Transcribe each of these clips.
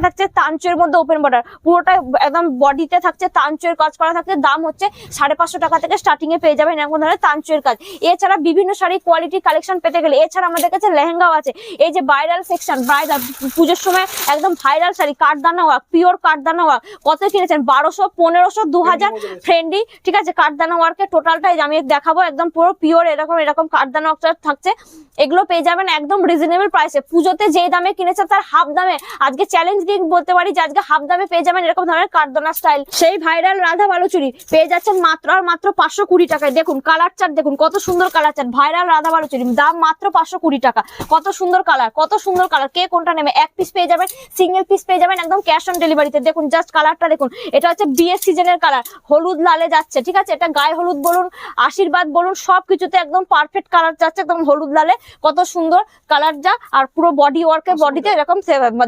একটা থাকছে তাঞ্চের মধ্যে ওপেন বর্ডার পুরোটা একদম বডিতে থাকছে তাঞ্চের কাজ করা থাকছে। দাম হচ্ছে সাড়ে পাঁচশো টাকা থেকে স্টার্টিং এ পেয়ে যাবেন এরকম ধরনের তাঞ্চের কাজ। এছাড়া বিভিন্ন শাড়ি কোয়ালিটি কালেকশন পেতে গেলে, এছাড়া আমাদের কাছে লেহেঙ্গাও আছে। এই যে ভাইরাল সেকশন ভাইরাল পুজোর সময় একদম ভাইরাল শাড়ি, কাঠদানা ওয়ার্ক পিওর কাঠদানা ওয়ার্ক কত কিনেছেন? বারোশো, পনেরোশো দু হাজার ফ্রেন্ডলি ঠিক আছে? কাঠদানা ওয়ার্কের টোটালটাই আমি দেখাবো, একদম পুরো পিওর এরকম এরকম কাঠদানা ওয়ার্ক থাকছে। এগুলো পেয়ে যাবেন একদম রিজনেবল প্রাইসে পুজোতে যেই দামে কিনেছে তার হাফ দামে। আজকে চ্যালেঞ্জ দিয়ে বলতে পারি যে আজকে হাফ দামে পেয়ে যাবেন এরকম ধরনের কাঠদানা স্টাইল সেই ভাইরাল রাধা বালুচুরি পেয়ে যাচ্ছেন মাত্র আর মাত্র পাঁচশো কুড়ি টাকায়। দেখুন কালার চার্ট দেখুন, কত সুন্দর colour chart viral Radha Baluchari, দাম মাত্র পাঁচশো কুড়ি টাকা। কত সুন্দর কালার কত সুন্দর কালার কে কোনটা নেবে? এক পিস পেয়ে যাবেন সিঙ্গেল পিস পেয়ে যাবেন একদম ক্যাশ অন ডেলিভারিতে দেখুন জাস্ট কালারটা দেখুন, এটা হচ্ছে বিয়ে সিজনের কালার হলুদ লালে যাচ্ছে, ঠিক আছে? এটা গায়ে হলুদ বলুন, আশীর্বাদ বলুন, সব কিছুতে একদম পারফেক্ট কালার যাচ্ছে, একদম হলুদ লালে। কত সুন্দর কালার যা, আর পুরো বডি ওয়ার্কের বডিতে এরকম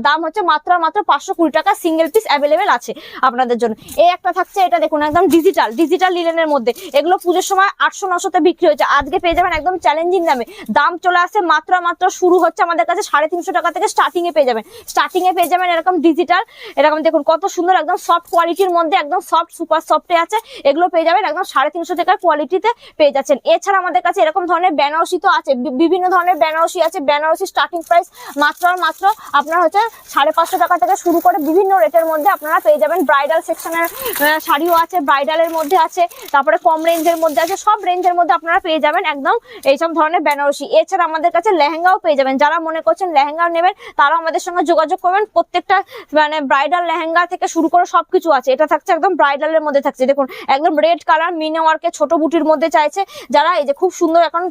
দাম হচ্ছে মাত্র আর মাত্র পাঁচশো কুড়ি টাকা সিঙ্গেল পিস অ্যাভেলেবেল আছে আপনাদের জন্য। এই একটা থাকছে, এটা দেখুন, একদম ডিজিটাল ডিজিটাল লিলেনের মধ্যে। এগুলো পুজোর সময় আটশো নশোতে বিক্রি হয়েছে। আজকে পেয়ে যাবেন একদম চ্যালেঞ্জিং দামে। দাম চলে আসে মাত্র মাত্র শুরু হচ্ছে আমাদের কাছে সাড়ে তিনশো টাকা থেকে স্টার্টিং এ পেয়ে যাবেন। স্টার্টিং এ পেয়ে যাবেন এরকম ডিজিটাল এরকম দেখুন, কত সুন্দর, একদম সফট কোয়ালিটির মধ্যে, একদম সফট সুপার সফটে আছে। এগুলো পেয়ে যাবেন একদম সাড়ে তিনশো টাকার কোয়ালিটিতে পেয়ে যাচ্ছেন। এছাড়া আমাদের কাছে এরকম ধরনের বেনারসি তো আছে বিভিন্ন ধরনের বেনারসি আছে। বেনারসি স্টার্টিং প্রাইস মাত্র মাত্র আপনার হচ্ছে সাড়ে পাঁচশো টাকা থেকে শুরু করে বিভিন্ন রেটের মধ্যে আপনারা পেয়ে যাবেন। ব্রাইডাল সেকশনের শাড়িও আছে ব্রাইডালের মধ্যে আছে, তারপরে কম রেঞ্জের মধ্যে আছে, সব রেঞ্জের মধ্যে আপনারা পেয়ে যাবেন একদম এইসব ধরনের বেনারসি। এছাড়া আমাদের কাছে লেহেঙ্গাও পেয়ে যাবেন। যারা মনে করছেন লেহেঙ্গাও নেবেন, তারাও আমাদের সঙ্গে যোগাযোগ করবেন। প্রত্যেকটা মানে ব্রাইডাল লেহেঙ্গা থেকে শুরু করে সবকিছু আছে। এটা থাকছে একদম ব্রাইডালের মধ্যে থাকছে। দেখুন, একদম রেড কালার মিনে ওয়ার্কে ছোট বুটির মধ্যে চাইছে। যারা এই যে খুব সুন্দর এখন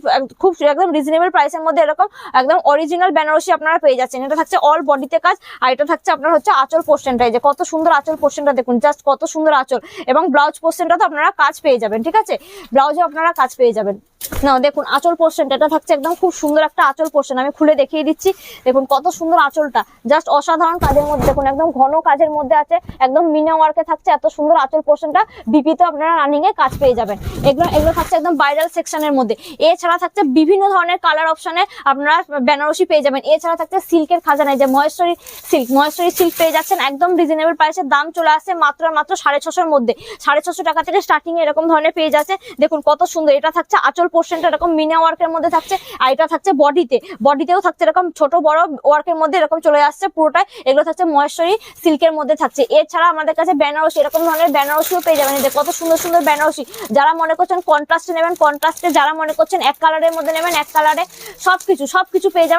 খুব একদম রিজনেবল প্রাইসের মধ্যে এরকম একদম অরিজিনাল বেনারসি আপনারা পেয়ে যাচ্ছেন। এটা থাকছে অল বডিতে কাজ, আর এটা থাকছে আপনার হচ্ছে আচল পোর্শনটা যে কত সুন্দর আঁচল পোর্শনটা দেখুন জাস্ট কত সুন্দর আঁচল। এবং ব্লাউজ পোর্শনটা তো আপনারা কাজ পেয়ে যাবেন, ঠিক আছে? ব্লাউজে আপনারা কাজ পেয়ে যাবেন। না, দেখুন, আঁচল পোর্শনটা এটা থাকছে একদম খুব সুন্দর একটা আঁচল পোর্শন আমি খুলে দেখিয়ে দিচ্ছি। দেখুন, কত সুন্দর আঁচলটা। জাস্ট অসাধারণ কাজের মধ্যে, দেখুন, একদম ঘন কাজের মধ্যে আছে, একদম মিনা ওয়ার্কে থাকছে, এত সুন্দর আঁচল পোর্শনটা বিপিতে আপনারা রানিং এ কাজ পেয়ে যাবেন। এগুলো এগুলো থাকছে একদম ভাইরাল সেকশনের মধ্যে। এছাড়া থাকছে বিভিন্ন ধরনের কালার অপশনে আপনারা বেনারসি পেয়ে যাবেন। এছাড়া থাকছে সিল্কের খাজানায় যে মহেশ্বরী সিল্ক মহেশ্বরী সিল্ক পেয়ে যাচ্ছেন, একদম রিজনেবল প্রাইসে দাম চলে আসছে মাত্র মাত্র সাড়ে ছশোর মধ্যে। সাড়ে ছশো টাকা থেকে স্টার্টিং এরকম ধরনের পেয়ে যাচ্ছে। দেখুন, কত সুন্দর, এটা থাকছে আঁচল পোর্শনটা এরকম মিনা ওয়ার্কের মধ্যে থাকছে, আর এটা থাকছে বডিতে বডিতেও থাকছে এরকম ছোট বড় ওয়ার্কের মধ্যে এরকম চলে আসছে পুরোটাই। এগুলো থাকছে মহেশ্বরী সিল্কের মধ্যে থাকছে। এছাড়া আমাদের কাছে বেনারসি, এরকম ধরনের বেনারসিও পেয়ে যাবেন। কত সুন্দর সুন্দর বেনারসি। যারা মনে করছেন কন্ট্রাস্টে নেবেন কন্ট্রাস্টে যারা মনে করছেন এক কালারের মধ্যে নেবেন, এক কালারে সবকিছু সবকিছু পেয়ে যাবেন।